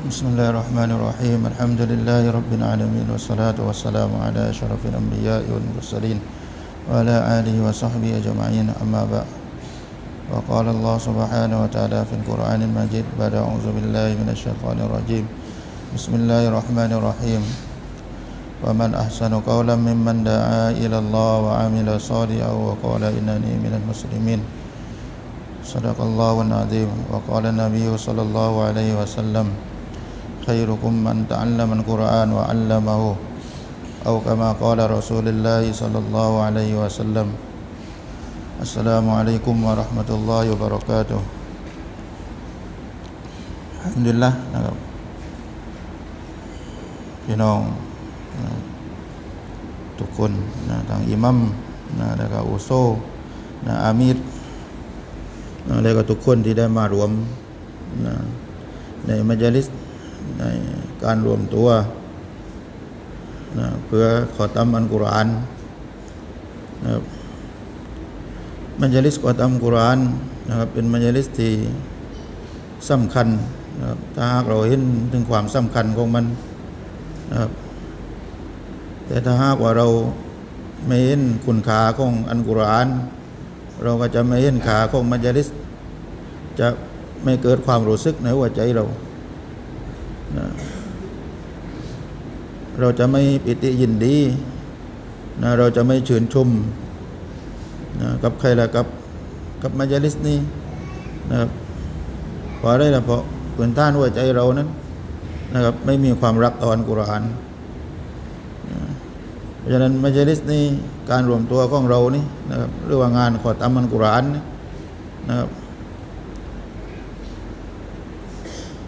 بسم الله الرحمن الرحيم. الحمد لله رب العالمين والصلاة والسلام على أشرف الأنبياء والمرسلين وعلى آله وصحبه أجمعين. أما بعد وقال الله سبحانه وتعالى في القرآن المجيد بعد أعوذ بالله من الشيطان الرجيم. بسم الله الرحمن الرحيم. ومن أحسن قولا ممن دعا إلى الله وعمل صالحا وقال إنني من المسلمين صدق الله العظيم. وقال النبي صلى الله عليه وسلم خيركم من تعلم القرآن وعلمه أو كما قال رسول الله صلى الله عليه وسلم السلام عليكم ورحمة الله وبركاته الحمد لله นะครับพี่น้องนะทุกคนนะทางอิมัมนะแล้วก็อุโซนะอามีรนะแล้วก็ทุกคนที่ได้มารวมนะในมัจลิส ในการรวมตัวนะเพื่อขอตัมอันกุรานนะครับมัจลิสขอตัมกุรานนะครับเป็นมัจลิสที่สำคัญนะครับถ้าหากเราเห็นถึงความสำคัญของมันนะครับแต่ถ้าหากว่าเราไม่เห็นคุณค่าของอันกุราน เราก็จะไม่เห็นค่าของมัจลิสจะไม่เกิดความรู้สึกในหัวใจเรา เราจะไม่ปิติยินดีนะเราจะไม่ชื่นชมนะกับใครละกับกับมัจลิสนี้นะครับเพราะอะไรล่ะเพราะพื้นฐานหัวใจเรานั้นนะครับไม่มีความรักต่ออันกุรอานเพราะฉะนั้นมัจลิสนี้การรวมตัวของเรานี่นะครับหรือว่างานขอตามอันกุรอานนะครับ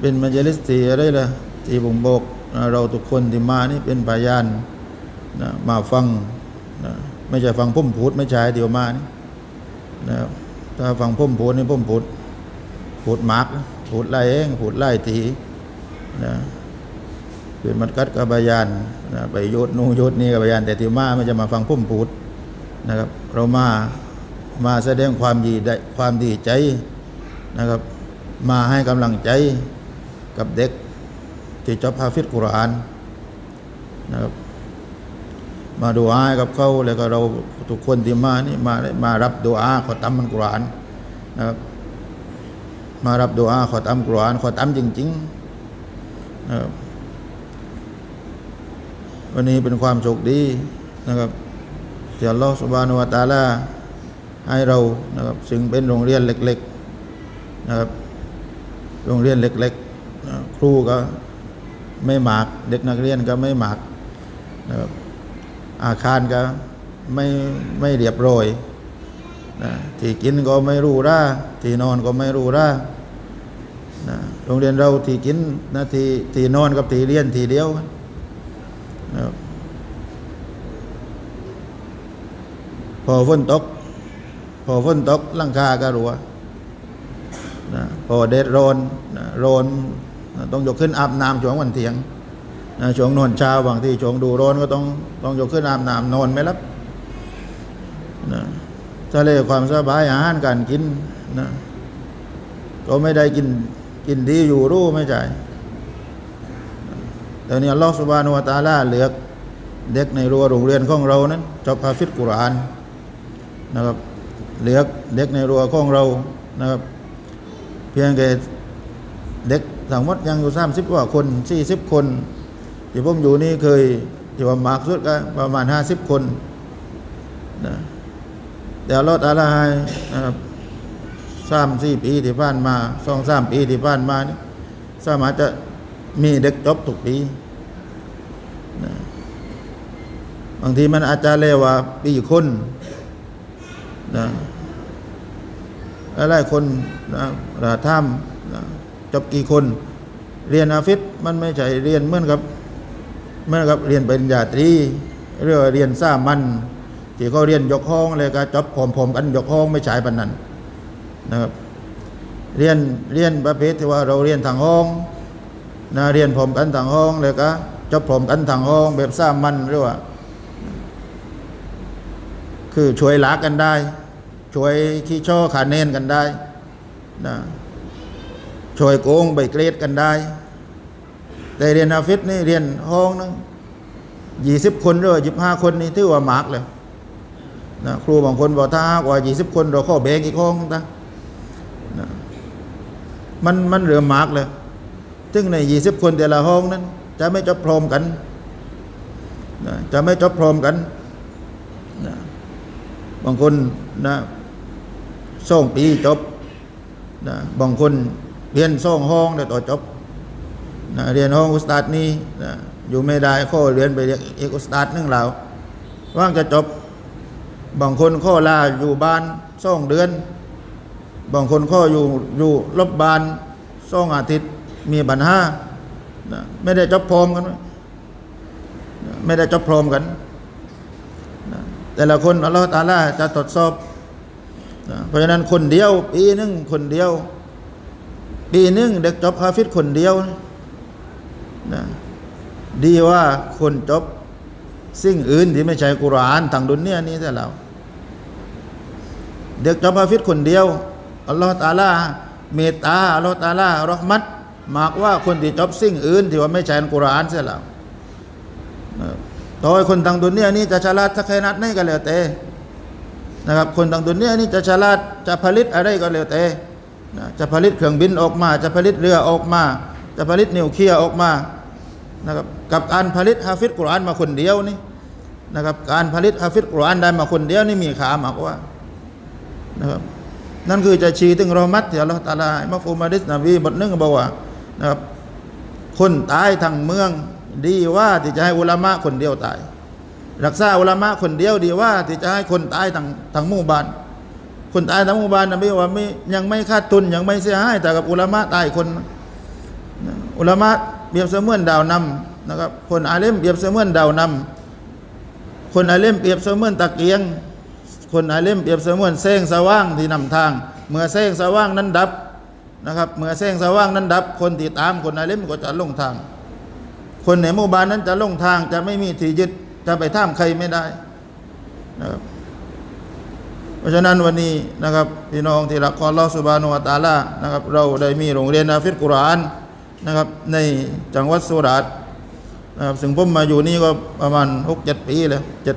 เป็นมัจลิสที่อะไรล่ะที่ผมบอกนะเราทุกคนที่มานี่เป็นพยานนะมาฟังนะไม่ใช่ฟังพุ่มพูดไม่ใช่เดี๋ยวมานี่นะครับถ้าฟังพุ่มพูดนี่พุ่มพูดพูดมากนะพูดไล่เองพูดไล่ทีนะเป็นมัดกัดกับพยานนะไปโยดนู่นโยดนี่กับพยานแต่ที่มาไม่จะมาฟังพุ่มพูดนะครับ เรามามาแสดงความดีความดีใจนะครับ มาให้กำลังใจ กับเด็กที่จบฮาฟิดกุรอานนะครับมาดูอาให้กับเขาแล้วก็เราทุกคนที่มานี่มามารับดูอาขอตามมันกุรอานนะครับมารับดูอาขอตามกุรอานขอตามจริงๆนะครับวันนี้เป็นความโชคดีนะครับที่อัลลอฮฺสุบานุวะตาลาให้เรานะครับซึ่งเป็นโรงเรียนเล็กๆนะครับโรงเรียนเล็กๆ ครูก็ไม่หมากเด็กนักเรียนก็ไม่หมากนะครับอาคารก็ไม่ไม่เรียบร้อยนะที่กินก็ไม่รู้ร่าที่นอนก็ไม่รู้ร่านะโรงเรียนเราที่กินนะที่ที่นอนกับที่เรียนที่เดียวนะพอฝนตก พอฝนตกลังคาก็รัวนะพอเด็ดร้อนนะร้อน ต้องยกขึ้นอาบน้ำช่วงวันเถียงช่วงนอนเช้าบางที่ช่วงดูร้อนก็ต้องต้องยกขึ้นอาบน้ำนอนไม่รับนะทะเลความสบายอาหารการกินนะก็ไม่ได้กินกินดีอยู่รู้ไม่ใช่แต่เนี่อัลอสุบานุวตาลาเหลือกเด็กในรั้วโรงเรียนของเรานั้นจบฮาฟิดกุรานนะครับเหลือกเด็กในรั้วของเรานะครับเพียงแต่เด็ก ทั้งมดยังอยู่สามสิบกว่าคนสี่สิบคนที่ผมอยู่นี่เคยที่ว่ามากสุดก็ประมาณห้าสิบคนนะแต่รอดอะไรนะครับสามสี่ปีที่ผ่านมาสองสามปีที่ผ่านมานี่สามารถจะมีเด็กจบทุกปีนะบางทีมันอาจจะเรียกว่าปีคนนะหลายคนนะราถ้ำนะ จบกี่คน เรียนอาฟิศมันไม่ใช่เรียนเหมือนกับเหมือนกับเรียนปริญญาตรีเรื่องเรียนสามัญที่เขาเรียนยกห้องเลยก็จบพร้อมๆกันยกห้องไม่ใช่ปันนั้นนะครับเรียนเรียนประเภทที่ว่าเราเรียนทางห้องนะเรียนพร้อมกันทางห้องเลยก็จบพร้อมกันทางห้องแบบสามัญหรือว่า คือช่วยลักกันได้ ช่วยขี้ช่อขาเน้นกันได้นะ ช่วยโกงใบเกรดกันได้ แต่เรียนฮาฟิดนี่เรียนห้องนึงยี่สิบคนหรือยี่สิบห้าคนนี่ถือว่าหมากเลยนะครูบางคนบอกถ้ากว่ายี่สิบคนเราเข้อแบงอีกห้องนะนะมันมันเหลือหมากเลยซึ่งในยี่สิบคนแต่ละห้องนั้น จะไม่จบพร้อมกันนะจะไม่จบพร้อมกันนะบางคนนะส่งปีจบนะบางคน เรียนส่งห้องแต่ต่อจบนะเรียนห้องอุสตาดนี่นะอยู่ไม่ได้ข้อเรียนไปเรียนอีกอุสตาดนึงแล้วว่างจะจบบางคนข้อลาอยู่บ้านส่องเดือน บางคนข้ออยู่อยู่รบบานส่องอาทิตย์มีปัญหานะไม่ได้จบพร้อมกัน ไม่ได้จบพร้อมกัน แต่ละคนอัลลอฮฺตาลาจะตรวจสอบนะเพราะฉะนั้นคนเดียวปีหนึงคนเดียว ปีหนึงเด็กจบฮาฟิดคนเดียวนะดีว่าคนจบสิ่งอื่นที่ไม่ใช่กุรานทางดุนเนี่ยนี้แต่เราเด็กจบฮาฟิดคนเดียวอัลลอฮฺตาลาเมตตาอัลลอฮฺตาลารอห์มัตมากว่าคนที่จบสิ่งอื่นที่ว่าไม่ใช่กุรานเสียแล้วนะครับต่อคนทางดุนเนี่ยนี้จะฉลาดสักขนาดไหนก็แล้วแต่นะครับ คนทางดุนเนี่ยนี้จะฉลาดจะผลิตอะไรก็แล้วแต่ นะจะผลิตเครื่องบินออกมา จะผลิตเรือออกมา จะผลิตนิวเคลียร์ออกมานะครับกับการผลิตฮาฟิดกุรอานมาคนเดียวนี่นะครับการผลิตฮาฟิดกุรอานได้มาคนเดียวนี่มีขามากกว่านะครับนั่นคือจะชี้ถึงรอมัตที่อัลลอฮฺตาลามัฟูมาดิสนบีบทหนึงบอกว่านะครับคนตายทั้งเมืองดีว่าที่จะให้อุลามะคนเดียวตาย รักษาอุลามะคนเดียวดีว่าที่จะให้คนตายทั้งทั้งหมู่บ้าน คนตายทั้งหมู่บ้านนบีว่าไม่ยังไม่ขาดทุนยังไม่เสียหายแต่กับอุลามะตายคน อุลามะเปรียบเสมือนดาวนำนะครับ คนอาเลมเปรียบเสมือนดาวนำคนอาเลมเปรียบเสมือนตะเกียง คนอาเลมเปรียบเสมือนแสงสว่างที่นำทาง เมื่อแสงสว่างนั้นดับนะครับ เมื่อแสงสว่างนั้นดับ คนที่ตามคนอาเลมก็จะลงทาง คนในหมู่บ้านนั้นจะลงทางจะไม่มีที่ยึดจะไปท่ามใครไม่ได้นะครับ เพราะฉะนั้นวันนี้นะครับพี่น้องที่รักของอัลอสุบานุวะตาลานะครับเราได้มีโรงเรียนนาฟิดกุรานนะครับในจังหวัดสุราษฎร์นะครับซึ่งผมมาอยู่นี่ก็ประมาณหกเจ็ดปีแล้วเจ็ด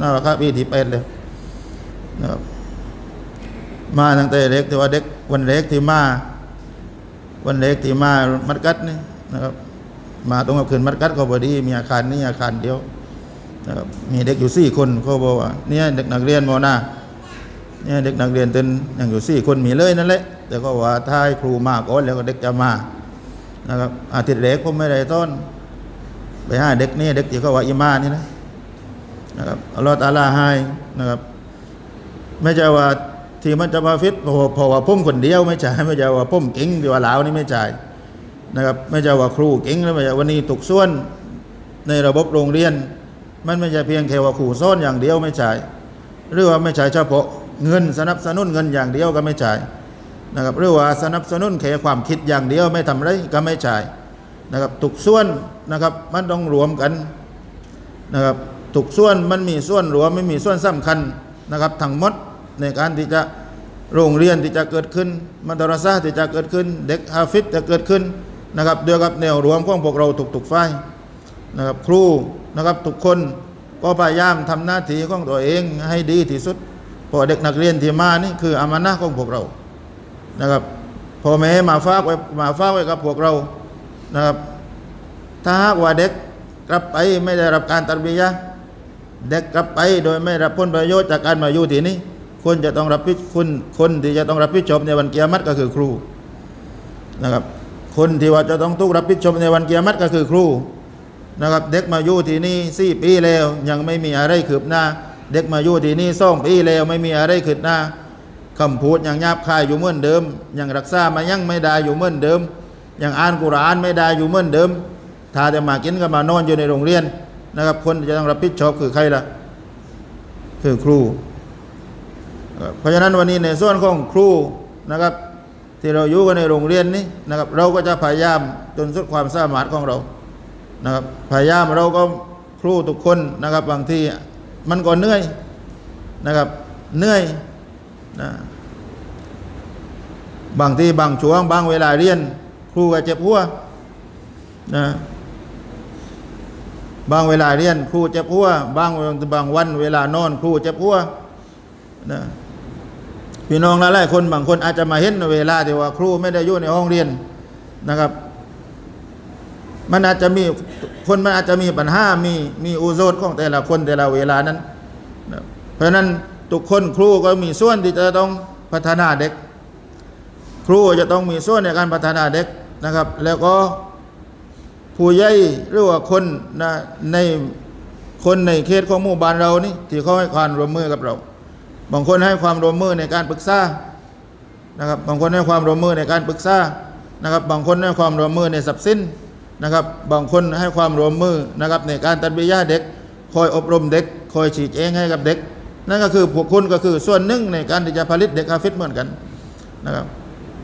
น่าจะครับปีที่แปดแล้วนะครับมาตั้งแต่เล็กแต่ว่าเด็กวันเล็กที่มา วันเล็กที่มามัดกัดนี่นะครับมาตรงกับคืนมัดกัดก็พอดีมีอาคารนี้อาคารเดียวนะครับมีเด็กอยู่สี่คนเขาบอกว่าเนี่ยเด็กนักเรียนมอนา เนี่ยเด็กนักเรียนเต็นอย่างอยู่สี่คนมีเลยนั่นแหละแต่ก็ว่าถ้าให้ครูมาก่อนแล้วก็เด็กจะมานะครับอาทิตย์เล็กผมไม่ได้ต้น ไปห้าเด็กนี่เด็กที่เขาว่าอิมานี่นะนะครับอัลลอฮฺตะอาลาให้นะครับ ไม่ใช่ว่าที่มันจะมาฟิตเพราะเพราะว่าพุ่มคนเดียวไม่ใช่ไม่ใช่ว่าพุ่มเก่งที่ว่าลาวนี่ไม่ใช่นะครับไม่ใช่ว่าครูเก่งแล้วไม่ใช่วันนี้ตกส่วนในระบบโรงเรียน มันไม่ใช่เพียงแค่ว่าครูสอนอย่างเดียวไม่ใช่หรือว่าไม่ใช่เฉพาะ เงินสนับสนุนเงินอย่างเดียวก็ไม่ใช่นะครับหรือว่าสนับสนุนแค่ความคิดอย่างเดียวไม่ทำไรก็ไม่ใช่นะครับทุกส่วนนะครับมันต้องรวมกันนะครับทุกส่วนมันมีส่วนรวมไม่มีส่วนสำคัญนะครับทั้งหมดในการที่จะโรงเรียนที่จะเกิดขึ้นมัตรซาที่จะเกิดขึ้น เด็กฮาฟิดจะเกิดขึ้นนะครับเดียวกับแนวรวมของพวกเราทุกๆฝ่ายนะครับครูนะครับทุกคนก็พยายามทำหน้าที่ของตัวเองให้ดีที่สุด พราะเด็กนักเรียนที่มานี่คืออามานะของพวกเรานะครับพ่อแม่มาฝากไว้มาฝากไว้กับพวกเรานะครับ ถ้าหากว่าเด็กกลับไปไม่ได้รับการตัดบียะเด็กกลับไปโดยไม่รับผลประโยชน์จากการมาอยู่ที่นี้คนจะต้องรับผิดคุณคนที่จะต้องรับผิดชอบในวันเกียรติก็คือครูนะครับ คนที่ว่าจะต้องทุกรับผิดชอบในวันเกียรติก็คือครูนะครับ เด็กมาอยู่ที่นี่สี่ปีแล้วยังไม่มีอะไรคืบหน้า เด็กมาอยู่ที่นี่สองปีแล้วไม่มีอะไรคืบหน้าคำพูดยังหยาบคายอยู่เหมือนเดิม ยังรักษามายังไม่ได้อยู่เหมือนเดิม ยังอ่านกุรานไม่ได้อยู่เหมือนเดิม ถ้าจะมากินก็มานอนอยู่ในโรงเรียนนะครับ คนจะต้องรับผิดชอบคือใครล่ะ คือครู เพราะฉะนั้นวันนี้ในส่วนของครูนะครับ ที่เราอยู่กันในโรงเรียนนี้นะครับ เราก็จะพยายามจนสุดความสามารถของเรานะครับพยายามเราก็ครูทุกคนนะครับบางที่ มันก็เหนื่อยนะครับเหนื่อยนะบางทีบางช่วงบางเวลาเรียน ครูก็เจ็บหัวนะบางเวลาเรียน ครูเจ็บหัวบางบางวัน เวลานอน ครูเจ็บหัวนะพี่น้องหลายๆคนบางคนอาจจะมาเห็นเวลาที่ว่า ครูไม่ได้อยู่ในห้องเรียนนะครับ มันอาจจะมีคนมันอาจจะมีปัญหา มีมีอุโซดของแต่ละคนแต่ละเวลานั้น เพราะฉะนั้นทุกคนครูก็มีส่วนที่จะต้องพัฒนาเด็ก ครูจะต้องมีส่วนในการพัฒนาเด็กนะครับ แล้วก็ผู้ใหญ่หรือว่าคนนะในคนในเขตของหมู่บ้านเรานี่ที่เขาให้ความร่วมมือกับเรา บางคนให้ความร่วมมือในการปรึกษานะครับ บางคนให้ความร่วมมือในการปรึกษานะครับ บางคนให้ความร่วมมือในทรัพย์สิน นะครับบางคนให้ความร่วมมือนะครับในการตัดวิยาเด็ก คอยอบรมเด็ก คอยฉีดเองให้กับเด็ก นั่นก็คือพวกคุณก็คือส่วนหนึ่งในการที่จะผลิตเด็กอาฟิศเหมือนกันนะครับ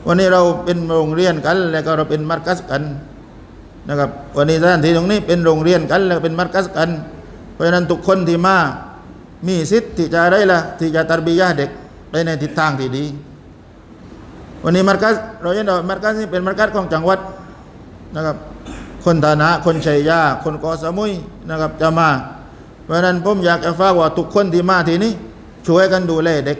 วันนี้เราเป็นโรงเรียนกัน แล้วก็เราเป็นมัดกัสกันนะครับวันนี้สถานที่ตรงนี้เป็นโรงเรียนกัน แล้วเป็นมัดกัสกัน เพราะฉะนั้นทุกคนที่มามีสิทธิ์ที่จะได้ละที่จะตารบียะห์เด็กไปในทิศทางที่ดี วันนี้มัดกัสเราเห็นว่ามัดกัสนี่เป็นมัดกัสของจังหวัดนะครับ คนฐานะ คนชัยยา คนกอสมุยนะครับจะมา เพราะนั้นผมอยากจะฝากว่าทุกคนที่มาที่นี้ช่วยกันดูแลเด็ก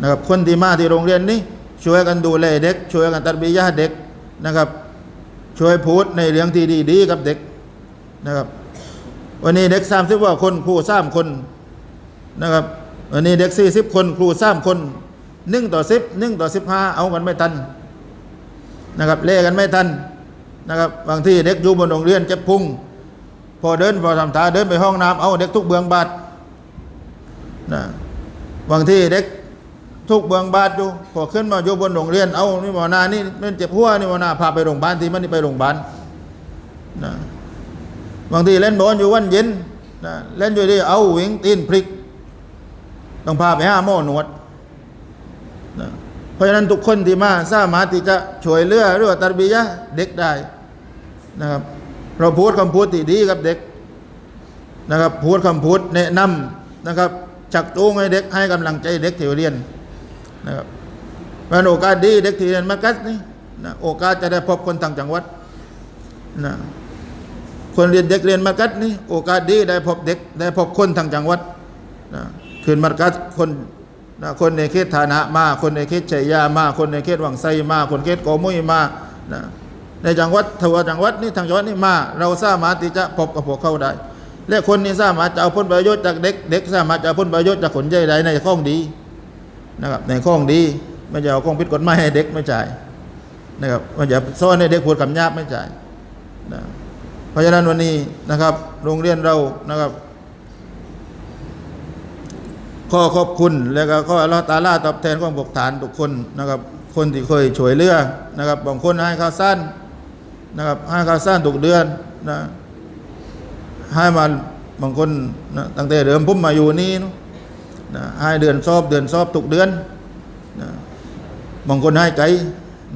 นะครับคนที่มาที่โรงเรียนนี้ช่วยกันดูแลเด็ก ช่วยกันตัดบียะห์เด็กนะครับ ช่วยพูดในเรื่องที่ดีๆกับเด็กนะครับ วันนี้เด็กสามสิบกว่าคนครูสามคนนะครับวันนี้เด็กสี่สิบคนครูสามคนหนึ่งต่อสิบหนึ่งต่อสิบห้าเอากันไม่ทันนะครับเล่กันไม่ทัน นะครับบางที่เด็กอยู่บนโรงเรียนเจ็บพุงพอเดินพอทำตาเดินไปห้องน้ำเอาเด็กทุกเบืองบาดนะบางที่เด็กทุกเบืองบาดอยู่พอขึ้นมาอยู่บนโรงเรียนเอานี่หมอนานี่มันเจ็บหัวนี่หมอนาพาไปโรงพยาบาลที่มันนี่ไปโรงพยาบาลนะบางทีเล่นบอลอยู่วันเย็นนะเล่นอยู่ที่เอาวิงตีนพริกต้องพาไปห้าหม้อหนวด ราะฉะนั้นทุกคนที่มาสามารถที่จะช่วยเหลือหรือว่าตารบียะเด็กได้นะครับเราพูดคำพูดที่ดีกับเด็กนะครับพูดคำพูดแนะนำนะครับชักจูงให้เด็กให้กำลังใจเด็กที่เรียนนะครับเป็นโอกาสดีเด็กที่เรียนมากัสนี่นะโอกาสจะได้พบคนต่างจังหวัดนะคนเรียนเด็กเรียนมากัดนี่โอกาสดีได้พบเด็กได้พบคนทางจังหวัดนะคืนมากัดคน นะคนในเขตฐานะมาก คนในเขตชัยยามาก คนในเขตวังไซมาก คนเขตโกมุยมากนะในจังหวัดทวจังหวัดนี่ทางจังหวัดนี่มาเราสามารถที่จะพบกับพวกเขาได้ และคนนี้สามารถจะเอาผลประโยชน์จากเด็กเด็กสามารถจะเอาผลประโยชน์จากคนใหญ่ใดในข้องดีนะครับในข้องดีไม่จะเอาข้องผิดกฎหมายให้เด็กไม่จ่ายนะครับไม่จะซ่อนให้เด็กพูดคำหยาบไม่จ่ายนะเพราะฉะนั้นวันนี้นะครับ โรงเรียนเรานะครับ ข้อขอบคุณแล้วก็ขออัลลอฮฺตาลาตอบแทนของบกฐานทุกคนนะครับ คนที่เคยช่วยเหลือนะครับบางคนให้ข้าวสั้นนะครับให้ข้าวสั้นทุกเดือนนะให้มาบางคนนะตั้งแต่เดิมผมมาอยู่นี่นะนะให้เดือนสอบเดือนสอบทุกเดือนนะบางคนให้ไกล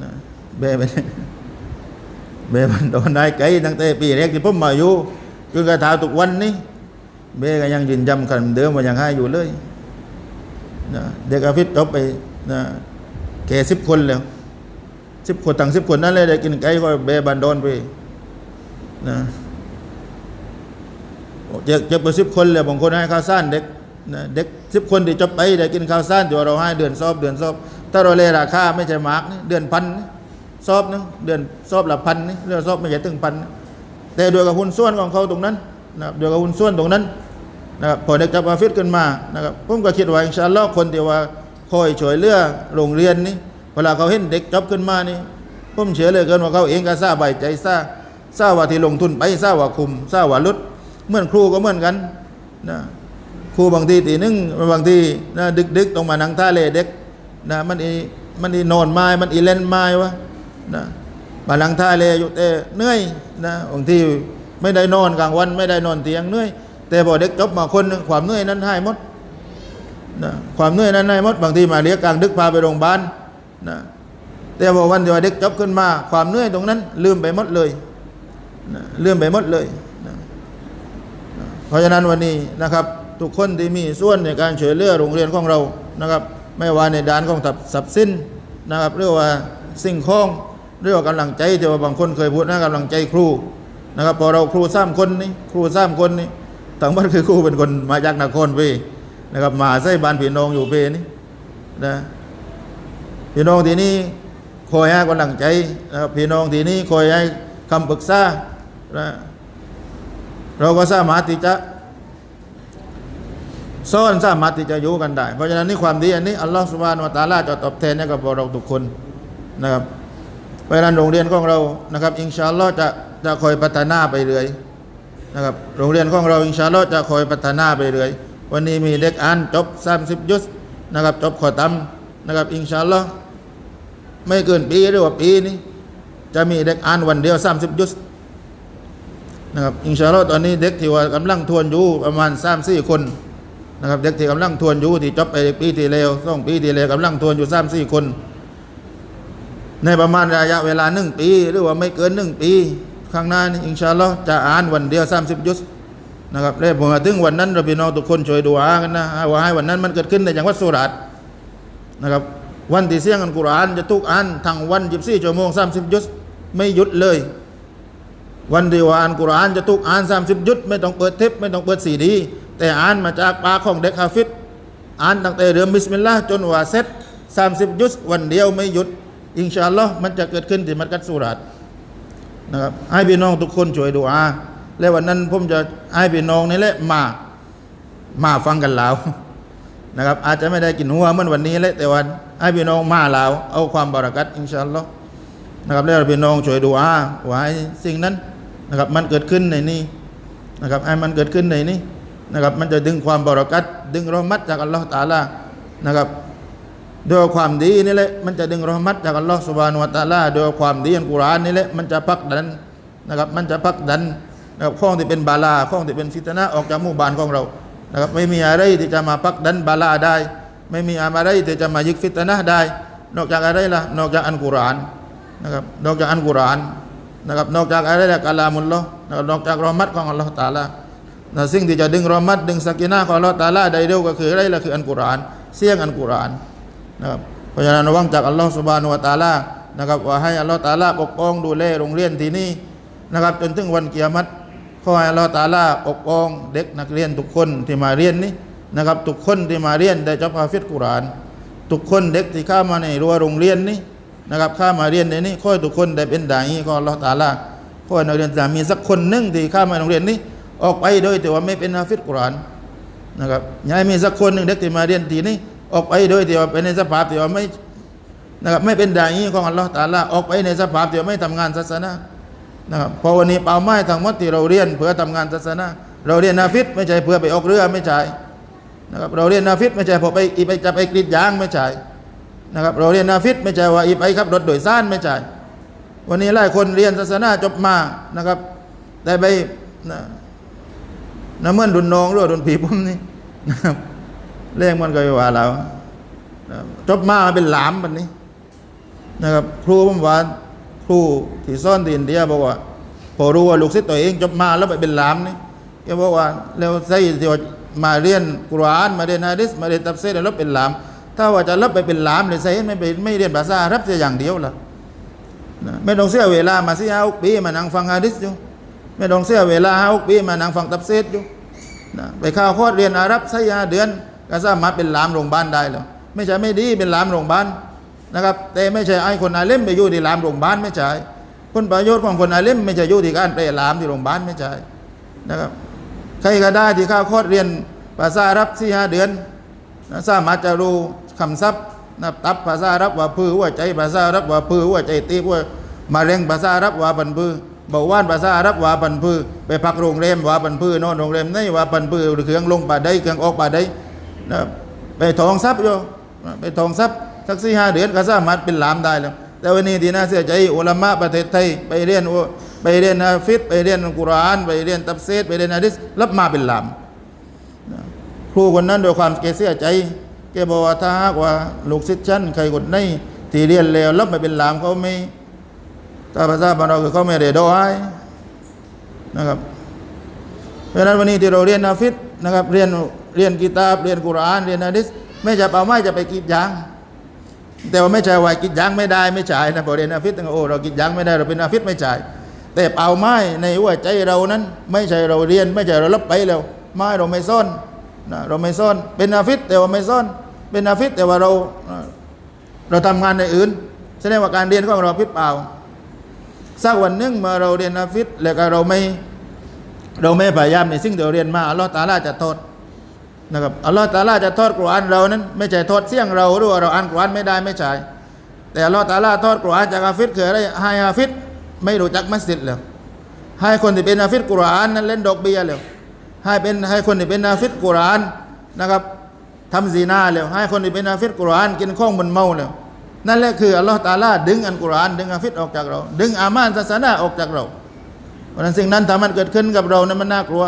นะเบไปเบมันโดนได้ไกลตั้งแต่ปีแรกที่ผมมาอยู่จนกระทั่งทุกวันนี้เบก็ยังยืนยันคำเดิมว่ายังให้อยู่เลย นะเด็กอาฟิศจบไปนะแก่สิบคนแล้วสิบคนตั้งสิบคนนั่นเลยได้กินไก่ก็เบบันโดนไปนะเจ็บเจ็บไปสิบคนเลยบางคนให้ข้าวสารเด็กนะเด็กสิบคนที่จบไปได้กินข้าวสารที่ว่เราให้เดือนสอบเดือนสอบถ้าเราเลราคาไม่ใช่มาร์กนี่เดือนพันนี่สอบหนึงเดือนสอบละพันนี่เรื่องสอบไม่ใช่ถึงพันแต่โดวยกับหุ้นส่วนของเขาตรงนั้นนะครับโดยกับหุ้นส่วนตรงนั้น นะครับพอเด็กจับอาฟิศขึ้นมานะครับผมก็คิดว่าอินชาอัลลอฮ์คนที่ว่าคอยช่วยเหลือโรงเรียนนี่เวลาเขาเห็นเด็กจับขึ้นมานี่ผมเชื่อเลยเกินว่าเขาเองก็ทราบใบใจทราบทราบว่าที่ลงทุนไปทราบว่าคุมทราบว่าลดเหมือนครูก็เหมือนกันนะครูบางทีตีนึงบางทีนะดึกๆต้องมานังท่าเลเด็กนะมันอีมันอีนอนไม้มันอีเล่นไม้วะนะมาหลังท่าเลอยู่แต่เหนื่อยนะบางทีไม่ได้นอนกลางวันไม่ได้นอนเตียงเหนื่อย แต่พอเด็กจบมาคนนึงความเหนื่อยนั้นหายหมดนะความเหนื่อยนั้นหายหมดบางทีมาเลี้ยงกลางดึกพาไปโรงพยาบาลนะแต่พอวันที่ว่าเด็กจบขึ้นมา ความเหนื่อยตรงนั้น ลืมไปหมดเลยนะลืมไปหมดเลยนะนะเพราะฉะนั้นวันนี้นะครับ ทุกคนที่มีส่วนในการช่วยเหลือโรงเรียนของเรานะครับ ไม่ว่าในด้านของทรัพย์สินนะครับเรียกว่าสิ่งของเรื่องกำลังใจที่ว่าบางคนเคยพูดนะกำลังใจครูนะครับพอเราครูสามคนนี่ครูสามคนนี่ ทั้งหมดคือครูเป็นคนมาจากนครเวยนะครับมาใส่บ้านพี่น้องอยู่เปนี่นะพี่น้องที่นี่คอยให้กำลังใจนะครับพี่น้องที่นี่คอยให้คำปรึกษานะเราก็สามารถที่จะซ่อนสามารถที่จะอยู่กันได้ เพราะฉะนั้นนี่ความดีอันนี้อัลลอฮฺสุบานวะตาลาจะตอบแทนให้กับพวกเราทุกคนนะครับเพราะฉะนั้นโรงเรียนของเรานะครับอินชาอัลลอฮ์จะจะคอยพัฒนาไปเรื่อย นะครับโรงเรียนของเราอินชาอัลลอฮ์จะคอยพัฒนาไปเรื่อยวันนี้มีเด็กอ่านจบ 30 ยุสนะครับจบขอตำนะครับอินชาอัลลอฮ์ไม่เกินปีหรือว่าปีนี้จะมีเด็กอ่านวันเดียว 30 ยุสนะครับอินชาอัลลอฮ์ตอนนี้เด็กที่ว่ากำลังทวนอยู่ประมาณ3-4คนนะครับเด็กที่กำลังทวนอยู่ที่จบไปปีที่แล้วสองปีที่แล้วกำลังทวนอยู่สามสี่คน ในประมาณระยะเวลาหนึ่งปี หรือว่าไม่เกินหนึ่งปี ข้างหน้านี่อินชาอัลลอฮ์จะอ่านวันเดียวสามสิบยุสนะครับแล้วผมาถึงวันนั้นเราพี่น้องทุกคนช่วยดูอากันนะว่าให้วันนั้นมันเกิดขึ้นในจังหวัดสุราษฎร์นะครับวันที่เสี่ยงอันกุรอานจะทุกอ่านทั้งวันยี่สิบสี่ชั่วโมงสามสิบยุสไม่หยุดเลย วันที่ว่าอ่านกุรอานจะทุกอ่านสามสิบยุดไม่ต้องเปิดเทปไม่ต้องเปิดซีดีแต่อ่านมาจากปากของเด็กฮาฟิดอ่านตั้งแต่เริ่มบิสมิลลาห์จนว่าเสร็จสามสิบยุดวันเดียวไม่หยุดอินชาอัลลอฮ์มันจะเกิดขึ้นที่มัสกัดสุรัต นะครับให้พี่น้องทุกคนช่วยดูอาและวันนั้นผมจะให้พี่น้องนี่แหละมา มาฟังกันแล้วนะครับ อาจจะไม่ได้กินหัวเหมือนวันนี้แหละแต่วันให้พี่น้องมาแล้ว เอาความบารักัตอินชาอัลลอฮ์นะครับแล้วพี่น้องช่วยดูอาว่าสิ่งนั้นนะครับ มันเกิดขึ้นในนี้นะครับให้มันเกิดขึ้นในนี้นะครับ มันจะดึงความบารักัตดึงรอมัดจากอัลลอฮ์ตาลานะครับ ด้วยความดีนี่แหละมันจะดึงรอมัดจากอัลลอฮ์สุบานุวะตาลาด้วยความดีอันกุรานนี่แหละมันจะพักดันนะครับมันจะพักดันนะครับข้องที่เป็นบาลาข้องที่เป็นฟิตนะออกจากหมู่บ้านของเรานะครับไม่มีอะไรที่จะมาพักดันบาลาได้ ไม่มีอะไรที่จะมายึดฟิตนะได้ นอกจากอะไรล่ะนอกจากอันกุรานนะครับนอกจากอันกุรานนะครับนอกจากอะไรล่ะกะลามุลลอฮ์นะครับนอกจากรอมัดของอัลลอฮ์ตาลานะสิ่งที่จะดึงรอมัดดึงสักินาของอัลลอฮ์ตาลาได้เร็วก็คืออะไรล่ะคืออันกุรานเสียงอันกุราน นะครับเพราะฉะนั้นระวังจากอัลลอฮ์สุบานุวะตาลานะครับว่าให้อัลลอฮ์ตาลาปกป้องดูแลโรงเรียนที่นี่นะครับ จนถึงวันเกียรติขอให้อัลลอฮฺตาลาปกป้องเด็กนักเรียนทุกคนที่มาเรียนนี้นะครับทุกคนที่มาเรียนได้จบฮาฟิดกุราน ทุกคนเด็กที่เข้ามาในรั้วโรงเรียนนี้นะครับเข้ามาเรียนในนี้ขอให้ทุกคนได้เป็นดาอีขออัลลอฮฺตาลาขอให้นักเรียนจะมีสักคนหนึ่งที่เข้ามาโรงเรียนนี้ ออกไปโดยแต่ว่าไม่เป็นฮาฟิดกุรานนะครับย่าให้มีสักคนหนึ่งเด็กที่มาเรียนที่นี้ ออกไปโดยที่ว่าเป็นในสภาพที่ว่าไม่นะครับไม่เป็นดาอีของอัลลอฮฺตาลาออกไปในสภาพที่ว่าไม่ทำงานศาสนานะครับเพอวันนี้เป้าหมายทั้งมดที่เราเรียนเพื่อทำงานศาสนาเราเรียนนาฟิตไม่ใช่เพื่อไปออกเรือไม่ใช่นะครับเราเรียนนาฟิตไม่ใช่พอไปอีไปจะไปกรีดยางไม่ใช่นะครับเราเรียนนาฟิตไม่ใช่ว่าอีไปขับรถโดยสารไม่ใช่วันนี้หลายคนเรียนศาสนาจบมานะครับแต่ไปนะนะเมื่อนดุนน้องหรือว่าดุนผีพุ่มนี่นะครับ เรื่องมันก็อยู่ว่าเราจบมาเป็นหลามแบบนี้ นะครับ ครูผมว่าครูที่ซ่อนที่อินเดียบอกว่าพอรู้ว่าลูกศิษย์ตัวเองจบมาแล้วไปเป็นหลามนี่แกบอกว่าแล้วใส่ที่ว่ามาเรียนกุรอานมาเรียนฮะดิษมาเรียนตัฟซีรแล้วเป็นหลาม ถ้าว่าจะรับไปเป็นหลามเลยใส่ไม่ไปไม่เรียนภาษารับเสียอย่างเดียวล่ะไม่ต้องเสียเวลามาเสียเอาปีมานั่งฟังฮะดิษอยู่ไม่ต้องเสียเวลาเอาปีมานั่งฟังตัฟซีรอยู่ไปข้าวโคอร์สเรียนอารับใช้ยาเดือน ก็สามารถเป็นหลามโรงพยาบาลได้แล้วไม่ใช่ไม่ดีเป็นหลามโรงพยาบาลนะครับ แต่ไม่ใช่ไอ้คนอาเล่มไปอยู่ที่รามโรงพยาบาลไม่ใช่คนประโยชน์ของคนอาเล่มไม่ใช่อยู่ที่การไปรามที่โรงพยาบาลไม่ใช่นะครับ ใครก็ได้ที่ข้าคอร์สเรียนภาษารับสี่ห้าเดือนนะสามารถจะรู้คำศัพท์นะตับภาษารับว่าพื้หัวใจภาษารับว่าพื้หัวใจตีว่ามาเร่งภาษารับว่าปันพื้เบาหวานภาษารับว่าปันพื้ไปพักโรงแรมว่าปันพื้นอนโรงแรมไหนว่าปันพื้เครื่องลงป่าได้เครื่องออกป่าได้ นะไปทองทรัพย์โยไปทองทรัพย์สักสี่ห้าเดือนก็สามารถเป็นหลามได้แล้ว แต่วันนี้ที่น่าเสียใจอุลามะประเทศไทยไปเรียนไปเรียนฮะฟิดไปเรียนกุรอาน ไปเรียนตับเซตไปเรียนอะดิษรับมาเป็นหลามนะครูคนนั้นโดยความแกเสียใจแกบอกว่าถ้าหากว่าลูกศิษย์ชั้นใครคนไหนที่เรียนแล้วรับมาเป็นหลามเขาไม่ถ้าภาษาบ้านเราคือเขาไม่เรียดอยนะครับเพราะนั้นวันนี้ที่เราเรียนนาฟิดนะครับเรียน เรียนกีตาบเรียนกุรานเรียนอะดิษไม่จะเป่าไม้จะไปกรีดยาง แต่ว่าไม่ใช่ว่ากินยังไม่ได้ไม่จ่ายนะพอเรียนอาฟิศตั้งโอ้เรากินยังไม่ได้เราเป็นอาฟิศไม่จ่ายแต่เป่าไม้ในหัวใจเรานั้น ไม่ใช่เราเรียนไม่ใช่เรารับไปแล้ว ไม้เราไม่ซ่อนนะเราไม่ซ่อน เป็นอาฟิศแต่ว่าไม่ซ่อน เป็นอาฟิศแต่ว่าเราเราทำงานในอื่นแสดงว่าการเรียนของเราพิษเปล่าสักวันหนึ่งเมื่อเราเรียนอาฟิศแล้วก็เราไม่เราไม่พยายามในสิ่งที่เราเรียนมาอัลลอฮฺตาลาจะโทษ นะครับอัลลอฮฺตาลาจะทอดกุรอานเรานั้น ไม่ใช่ทอดเสียงเราหรือว่าเราอ่านกุรอานไม่ได้ไม่ใช่แต่อัลลอฮฺตาลาทอดกุรอานจากอาฟิดคืออะไรให้อาฟิดไม่รู้จักมัสยิดแล้วให้คนที่เป็นอาฟิดกุรอานนั้นเล่นดอกเบี้ยแล้วให้เป็นให้คนที่เป็นอาฟิดกุรอานนะครับทำซีนาแล้วให้คนที่เป็นอาฟิดกุรอานกินข้องบนเมาแล้วนั่นแหละคืออัลลอฮฺตาลาดึงอันกุรอาน ดึงอาฟิดออกจากเรา ดึงอามานศาสนาออกจากเราเพราะนั้นสิ่งนั้นถ้ามันเกิดขึ้นกับเรานั้นมันน่ากลัว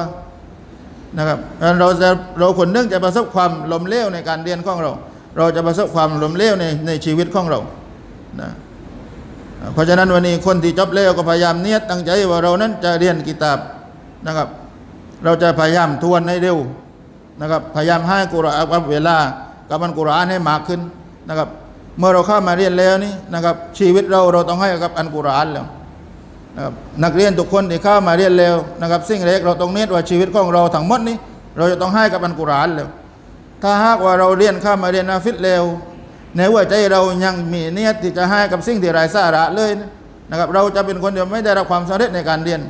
นะครับเราจะเราคนหนึงจะประสบความล้มเหลวในการเรียนของเรา เราจะประสบความล้มเหลวในในชีวิตของเรานะเพราะฉะนั้นวันนี้คนที่จบแล้วก็พยายามเนียดตั้งใจว่าเรานั้นจะเรียนกิตาบนะครับ เราจะพยายามทวนให้เร็วนะครับ พยายามให้กุรอานกับเวลากับมันกุรอานให้มากขึ้นนะครับ เมื่อเราเข้ามาเรียนแล้วนี่นะครับ ชีวิตเราเราต้องให้กับอันกุรอานแล้ว นักเรียนทุกคนที่เข้ามาเรียนเร็วนะครับสิ่งแรกเราต้องเน้นว่าชีวิตของเราทั้งหมดนี้ เราจะต้องให้กับอันกุรอานแล้วถ้าหากว่าเราเรียนเข้ามาเรียนนาฟิตเร็วในหัวใจเรายังมีเนียดที่จะให้กับสิ่งที่ไร้สาระเลยนะครับ เราจะเป็นคนที่ไม่ได้รับความสำเร็จในการเรียน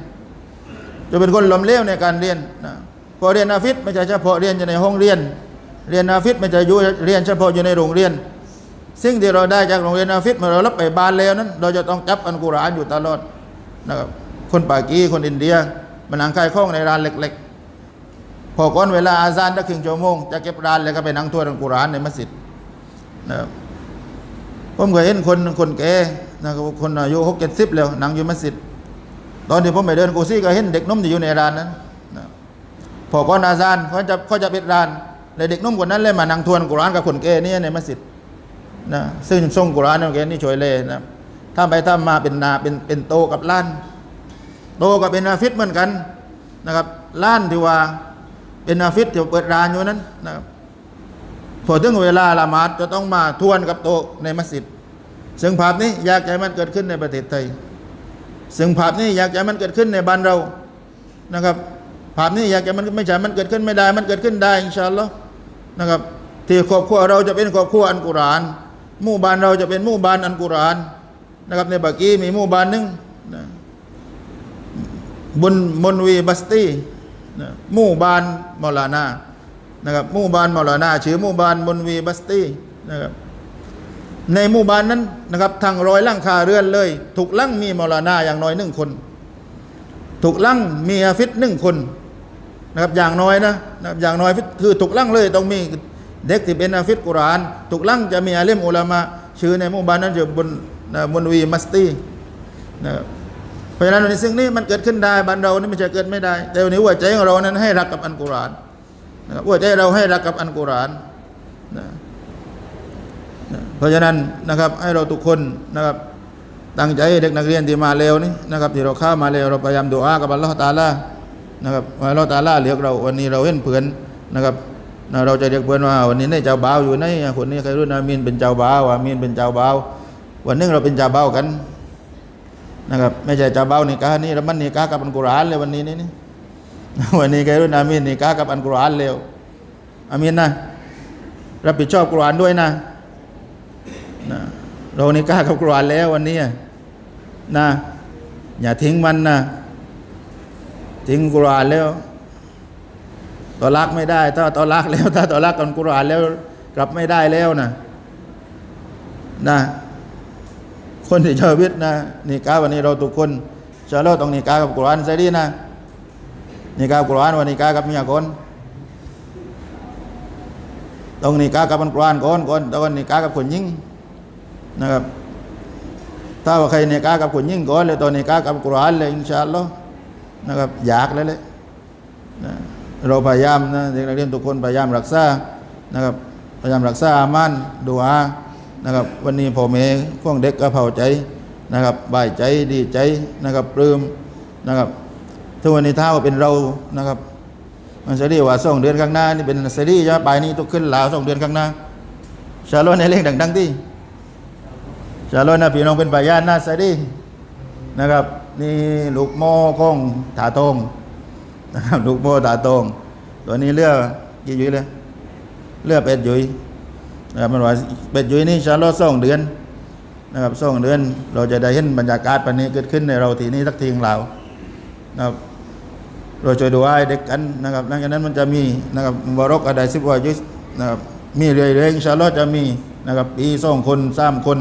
จะเป็นคนล้มเหลวในการเรียนนะพอเรียนนาฟิตไม่ใช่เฉพาะเรียนอยู่ในห้องเรียน เรียนนาฟิตไม่ใช่อยู่เรียนเฉพาะอยู่ในโรงเรียนสิ่งที่เราได้จากโรงเรียนนาฟิตเมื่อเรารับไปบ้านแล้วนั้น เราจะต้องจับอันกุรอานอยู่ตลอด นะครับคนปากีคนอินเดีย มันนั่งขายข้องในร้านเล็ก ๆ พอก่อนเวลาอาซานได้ครึ่งชั่วโมงจะเก็บร้านแล้วก็ไปนั่งทวนอัลกุรานในมัสยิดนะครับผมเคยเห็นคนคนแก่นะครับคนอายุหกเจ็ดสิบแล้วนั่งอยู่มัสยิดตอนที่ผมไปเดินกูซี่ก็เห็นเด็กนุ่มที่อยู่ในร้านนั้นนะพอก่อนอาซานเขาจะเขาจะปิดร้านเลยเด็กนุ่มคนนั้นเลยมานั่งทวนกุรานกับคนแก่นี่ในมัสยิดนะซึ่งส่งกุรานในแก่นี่ช่วยเลยนะ ถ้าไปถ้ามาเป็นนาเป็นเป็นโตกับล้าน โตก็เป็นอาฟิศเหมือนกันนะครับล้านที่ว่าเป็นอาฟิศที่เปิดร้านอยู่นั้นนะครับพอถึงเวลาละหมาดจะต้องมาทวนกับโตในมัสยิดซึ่งภาพนี้อยากให้มันเกิดขึ้นในประเทศไทยซึ่งภาพนี้อยากให้มันเกิดขึ้นในบ้านเรานะครับภาพนี้อยากให้มันไม่ใช่มันเกิดขึ้นไม่ได้ มันเกิดขึ้นได้อินชาอัลลอฮ์นะครับที่ครอบครัวเราจะเป็นครอบครัวอันกุรานหมู่บ้านเราจะเป็นหมู่บ้านอันกุราน นะครับในบักกี้มีหมู่บ้านหนึ่งนะบนมนวีบัสตีนะหมู่บ้านมอลานานะครับหมู่บ้านมอลานาชื่อหมู่บ้านมนวีบัสตีนะครับในหมู่บ้านนั้นนะครับทางร้อยหลังคาเรือนเลย ถูกลังมีมอลานาอย่างน้อยหนึ่งคน ถูกลังมีอาฟิศหนึ่งคนนะครับอย่างน้อยนะนะอย่างน้อยคือถูกลังเลยต้องมีเด็กที่เป็นอาฟิศกุรานถูกลังจะมีอาเลมอุลามะชื่อในหมู่บ้านนั้นจะบน นะมนวีมัสตีนะเพราะฉะนั้นในสิ่งนี้มันเกิดขึ้นได้บ้านเรานี่ไม่ใช่เกิดไม่ได้ แต่วันนี้หัวใจของเรานั้นให้รักกับอันกุรอานนะหัวใจเราให้รักกับอันกุรอานนะนะเพราะฉะนั้นนะครับให้เราทุกคนนะครับตั้งใจเด็กนักเรียนที่มาเร็วนี่นะครับที่เราข้ามาเร็วเราพยายามดูอากับอัลลอฮฺตาลานะครับอัลลอฮฺตาลาเรียกเราวันนี้เราเห็นเพื่อนนะครับเราจะเรียกเพื่อนว่าวันนี้ในเจ้าบ่าวอยู่ในคนนี้ใครรู้นะมีนเป็นเจ้าบ่าวอามีนเป็นเจ้าบ่าว วันนึงเราเป็นจ้าบ่ากันนะครับไม่ใช่จะเบานิกานี่แล้วมันนิกากับอันกุรอานเลยวันนี้นี่นี่วันนี้แกรุ่นอามีนนิกากับอันกุรอานเร็วอามีนนะรับผิดชอบกุรอานด้วยนะนะเรานิกากับกุรอานแล้ววันนี้นะอย่าทิ้งมันนะทิ้งกุรอานแล้วต่อรักไม่ได้ ถ้าต่อรักแล้ว ถ้าต่อรักกับกุรอานแล้วกลับไม่ได้แล้วนะนะ คนที่ชอวิทย์นะนิกาวันนี้เราทุกคนเชาเราต้องนิกากับกุรอานใส่ดีนะนิกากับกุรอานวันนิกากับเมียคนต้องนิกากับอันกุรอานก่อนก่อนแล้ววันนิกากับคนยิ่งนะครับถ้าว่าใครนิกากับคนยิ่งก่อนเลยตอนนิกากับกุรอานเลยอินชาอัลลอฮ์นะครับอยากเลยเลยนะเราพยายามนะเด็กนักเรียนทุกคนพยายามรักษานะครับพยายามรักษาอามันดูอา นะครับ วันนี้พ่อแม่ของเด็กก็เผาใจนะครับบายใจดีใจนะครับปลื้มนะครับทุกวันนี้ถ้าว่าเป็นเรานะครับมันจะเรียกว่าสองเดือนข้างหน้านี่เป็นซีรีส์ใช่ไปายนี้ต้องขึ้นลาวสองเดือนข้างหน้าชาโลในเรื่องดังๆที่ชาลอยนะพี่น้องเป็นพยานนะใส่ดินะครับนี่ลูกโม่ของถาตงนะครับลูกโม่ถาตงตัวนี้เลือกกี่ยุ้ยเลยเลือกเป็ดยุ้ย นะครับมันว่าเป็ดยุ้ยนี่ชาลอสองเดือนนะครับสองเดือน เราจะได้เห็นบรรยากาศปันนี้เกิดขึ้นในเราทีนี้สักทีของเรานะครับเราช่วยดูให้เด็กกันนะครับหลังจากนั้นมันจะมีนะครับวารกอะไรสิบวายุสนะครับมีเรื่อยๆอินชาลอฮ์จะมีนะครับปีสองคนสามคน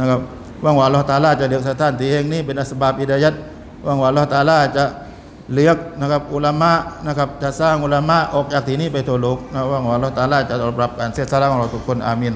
นะครับว่างว่าลอตาลาจะเลือกสถานที่แห่งนี้เป็นอัสบาบอิดายัดว่างว่าลอตาลาจะ เลือกนะครับอุลามะนะครับจะสร้างอุลามะออกจากที่นี้ไปทั่วโลกนะว่าของเราตาลาจะรับการเสียสละของเราทุกคนอามิน